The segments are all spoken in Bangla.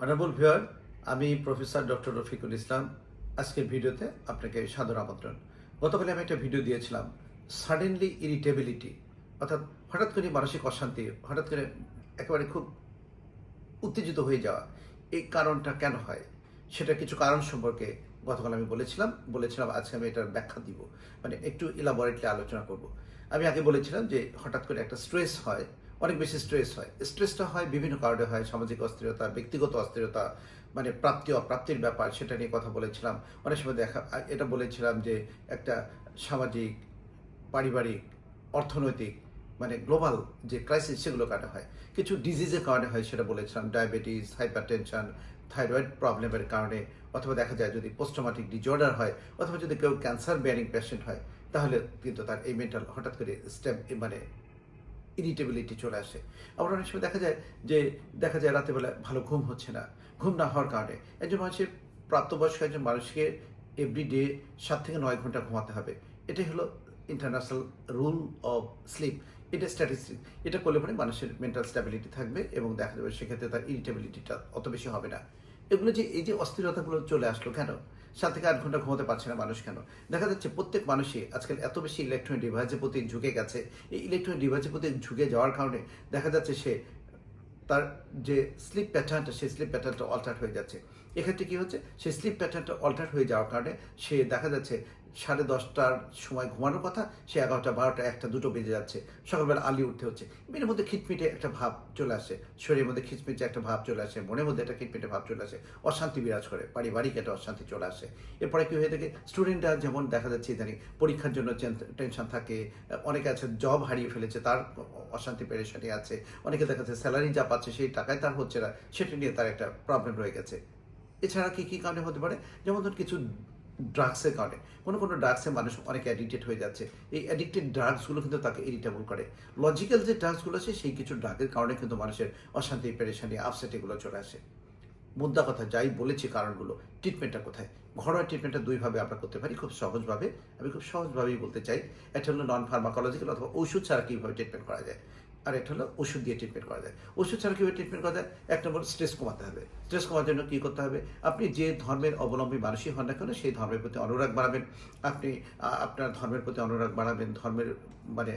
অনারেবল ভিওর আমি প্রফেসর ডক্টর রফিকুল ইসলাম। আজকের ভিডিওতে আপনাকে সাদর আমন্ত্রণ। গতকালে আমি একটা ভিডিও দিয়েছিলাম সাডেনলি ইরিটেবিলিটি অর্থাৎ হঠাৎ করে মানসিক অশান্তি, হঠাৎ করে একেবারে খুব উত্তেজিত হয়ে যাওয়া, এই কারণটা কেন হয়? সেটা কিছু কারণ সম্পর্কে গতকাল আমি বলেছিলাম বলেছিলাম আজকে আমি এটার ব্যাখ্যা দিব। মানে একটু ইলাবরেটলি আলোচনা করব। আমি আগে বলেছিলাম যে হঠাৎ করে একটা স্ট্রেস হয় অনেক বেশি স্ট্রেস হয়। স্ট্রেসটা হয় বিভিন্ন কারণে হয়, সামাজিক অস্থিরতা, ব্যক্তিগত অস্থিরতা মানে প্রাপ্তি, অপ্রাপ্তির ব্যাপার, সেটা নিয়ে কথা বলেছিলাম। অনেক সময় দেখা, এটা বলেছিলাম যে একটা সামাজিক, পারিবারিক, অর্থনৈতিক মানে গ্লোবাল যে ক্রাইসিস সেগুলো কাটা হয়। কিছু ডিজিজের কারণে হয় সেটা বলেছিলাম। ডায়াবেটিস হাইপার টেনশন থাইরয়েড প্রবলেমের কারণে, অথবা দেখা যায় যদি পোস্টোমাটিক ডিজর্ডার হয়, অথবা যদি কেউ ক্যান্সার বেয়ারিং পেশেন্ট হয়, তাহলে কিন্তু তার এই মেন্টাল হঠাৎ করে স্টেপ মানে ইরিটেবিলিটি চলে আসে। আবার অনেক সময় দেখা যায় যে, দেখা যায় রাতেবেলা ভালো ঘুম হচ্ছে না। ঘুম না হওয়ার কারণে একজন মানুষের প্রাপ্তবয়স্ক একজন মানুষকে এভরিডে সাত থেকে নয় ঘণ্টা ঘুমাতে হবে। এটাই হলো ইন্টারন্যাশনাল রুল অফ স্লিপ এটা স্ট্যাটিস্টিক এটা করলে পরে মানুষের মেন্টাল স্ট্যাবিলিটি থাকবে এবং দেখা যাবে সেক্ষেত্রে তার ইরিটেবিলিটিটা অত বেশি হবে না। এগুলো যে, এই যে অস্থিরতাগুলো চলে আসলো কেন? সাত থেকে আট ঘণ্টা ঘুমাতে পারছে না মানুষ কেন? দেখা যাচ্ছে প্রত্যেক মানুষই আজকাল এত বেশি ইলেকট্রনিক ডিভাইসের প্রতি ঝুঁকে গেছে। এই ইলেকট্রনিক ডিভাইসের প্রতি ঝুঁকে যাওয়ার কারণে দেখা যাচ্ছে সে তার যে স্লিপ প্যাটার্নটা সেই স্লিপ প্যাটার্নটা অল্টার হয়ে যাচ্ছে। এক্ষেত্রে কি হচ্ছে? সেই স্লিপ প্যাটার্নটা অল্টার হয়ে যাওয়ার কারণে সে দেখা যাচ্ছে সাড়ে দশটার সময় ঘুমানোর কথা, সে এগারোটা, বারোটা, একটা, দুটো বেজে যাচ্ছে। সকালবেলা আলি উঠতে হচ্ছে। এর মধ্যে খিটমিটে একটা ভাব চলে আসে। শরীরের মধ্যে খিচমিচে একটা ভাব চলে আসে, মনের মধ্যে একটা খিটমিটে ভাব চলে আসে, অশান্তি বিরাজ করে, পারিবারিক একটা অশান্তি চলে আসে। এরপরে কি হয়ে থাকে? স্টুডেন্টরা যেমন দেখা যাচ্ছে ইদানিং পরীক্ষার জন্য টেনশন থাকে, অনেকে আছে জব হারিয়ে ফেলেছে, তার অশান্তি পেরেশানি আছে, অনেকে দেখা যাচ্ছে স্যালারি যা পাচ্ছে সেই টাকায় তার হচ্ছে না, সেটা নিয়ে তার একটা প্রবলেম রয়ে গেছে। এছাড়া কি কি কারণে হতে পারে? যেমন ধরুন কিছু ড্রাগসের কারণে। কোনো কোনো ড্রাগসে মানুষ অনেক অ্যাডিক্টেড হয়ে যাচ্ছে। এই অ্যাডিক্টেড ড্রাগসগুলো কিন্তু তাকে ইরিটেবল করে। লজিক্যাল যে ড্রাগসগুলো আছে, সেই কিছু ড্রাগের কারণে কিন্তু মানুষের অশান্তি পেরেশানি আপসেট এগুলো চলে আসে। মুদ্রা কথা, যাই বলেছি কারণগুলো ট্রিটমেন্টটা কোথায়? ঘরোয়া ট্রিটমেন্টটা দুইভাবে আমরা করতে পারি, খুব সহজভাবে। আমি খুব সহজভাবেই বলতে চাই, এটা হলো নন ফার্মাকোলজিক্যাল অথবা ওষুধ ছাড়া কীভাবে ট্রিটমেন্ট করা যায়। আর একটা হলো ওষুধ দিয়ে ট্রিটমেন্ট করা যায়। ওষুধ ছাড়া কীভাবে ট্রিটমেন্ট করা যায়? এক নম্বর স্ট্রেস কমাতে হবে। স্ট্রেস কমার জন্য কী করতে হবে? আপনি যে ধর্মের অবলম্বী মানুষই হন না কেন, সেই ধর্মের প্রতি অনুরাগ বাড়াবেন। আপনি আপনার ধর্মের প্রতি অনুরাগ বাড়াবেন, ধর্মের মানে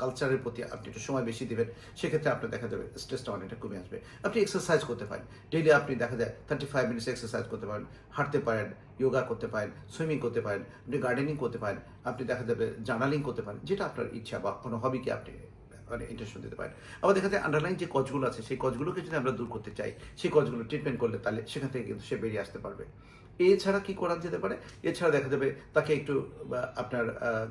কালচারের প্রতি আপনি একটু সময় বেশি দেবেন, সেক্ষেত্রে আপনার দেখা যাবে স্ট্রেসটা অনেকটা কমে আসবে। আপনি এক্সারসাইজ করতে পারেন। ডেইলি আপনি দেখা যায় থার্টি ফাইভ মিনিটস এক্সারসাইজ করতে পারেন, হাঁটতে পারেন যোগা করতে পারেন সুইমিং করতে পারেন, আপনি গার্ডেনিং করতে পারেন, আপনি দেখা যাবে জার্নালিং করতে পারেন, যেটা আপনার ইচ্ছা বা কোনো হবিকে আপনি মানে ইন্টারেস্ট দিতে পারেন। আবার দেখা যায় আন্ডারলাইন যে কজগুলো আছে, সেই কজগুলোকে যদি আমরা দূর করতে চাই, সেই কজগুলো ট্রিটমেন্ট করলে তাহলে সেখান থেকে কিন্তু সে বেরিয়ে আসতে পারবে। এছাড়া কি করা যেতে পারে? এছাড়া দেখা যাবে তাকে একটু আপনার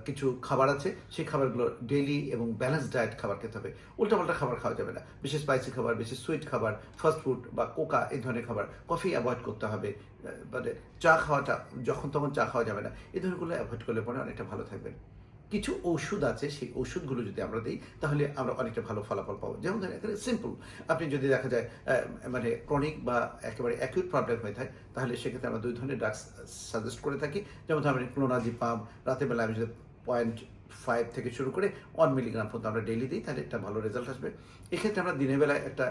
কিছু খাবার আছে, সেই খাবারগুলো ডেইলি এবং ব্যালেন্স ডায়েট খাবার খেতে হবে। উল্টাপাল্টা খাবার খাওয়া যাবে না। বেশি স্পাইসি খাবার বেশি সুইট খাবার ফাস্ট ফুড বা কোকা এই ধরনের খাবার কফি অ্যাভয়েড করতে হবে। মানে চা খাওয়াটা যখন তখন চা খাওয়া যাবে না। এই ধরনেরগুলো অ্যাভয়েড করলে পরে অনেকটা ভালো থাকবেন। কিছু ওষুধ আছে, সেই ওষুধগুলো যদি আমরা দিই, তাহলে আমরা অনেকটা ভালো ফলাফল পাবো। যেমন ধরেন এখানে সিম্পল আপনি যদি দেখা যায় মানে ক্রনিক বা একেবারে অ্যাকিউট প্রবলেম হয়ে থাকে, তাহলে সেক্ষেত্রে আমরা দুই ধরনের ড্রাগস সাজেস্ট করে থাকি। যেমন ধরেন ক্লোনাজিপাম রাতের বেলা আমি যদি পয়েন্ট ফাইভ থেকে শুরু করে ওয়ান মিলিগ্রাম পর্যন্ত আমরা ডেইলি দিই, তাহলে একটা ভালো রেজাল্ট আসবে। এক্ষেত্রে আমরা দিনের বেলায় একটা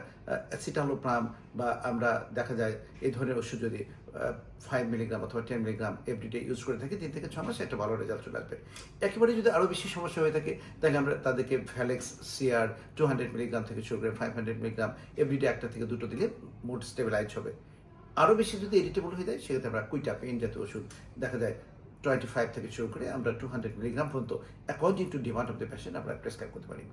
অ্যাসিটালোপ্রাম বা আমরা দেখা যায়, এই ধরনের ওষুধ যদি ফাইভ মিলিগ্রাম অথবা টেন মিলিগ্রাম এভরিডে ইউজ করে থাকি, তিন থেকে ছ মাসে একটা ভালো রেজাল্ট চলে আসবে। একেবারে যদি আরও বেশি সমস্যা হয়ে থাকে, তাহলে আমরা তাদেরকে Valex CR two hundred milligram থেকে শুরু করে ফাইভ হান্ড্রেড মিলিগ্রাম এভরিডে একটা থেকে দুটো দিলে মুড স্টেবিলাইজ হবে। আরও বেশি যদি এডিটেবল হয়ে যায়, সেক্ষেত্রে আমরা কুইটা পেন জাতীয় ওষুধ দেখা যায় টোয়েন্টি ফাইভ থেকে শুরু করে আমরা টু হান্ড্রেড মিলিগ্রাম পর্যন্ত according to demand of the patient আমরা প্রেসক্রাইব করতে পারি।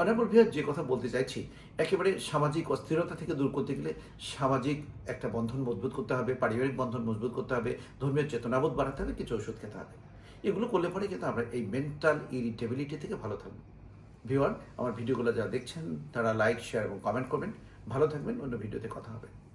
অনারেবল ভিয়ার যে কথা বলতে চাইছি, একেবারে সামাজিক অস্থিরতা থেকে দূর করতে গেলে সামাজিক একটা বন্ধন মজবুত করতে হবে, পারিবারিক বন্ধন মজবুত করতে হবে, ধর্মীয় চেতনাবোধ বাড়াতে হবে, কিছু ওষুধ খেতে হবে। এগুলো করলে পরে কিন্তু আমরা এই মেন্টাল ইরিটেবিলিটি থেকে ভালো থাকব। ভিওয়ার আমার ভিডিওগুলো যারা দেখছেন, তারা লাইক শেয়ার এবং কমেন্ট করবেন। ভালো থাকবেন, অন্য ভিডিওতে কথা হবে।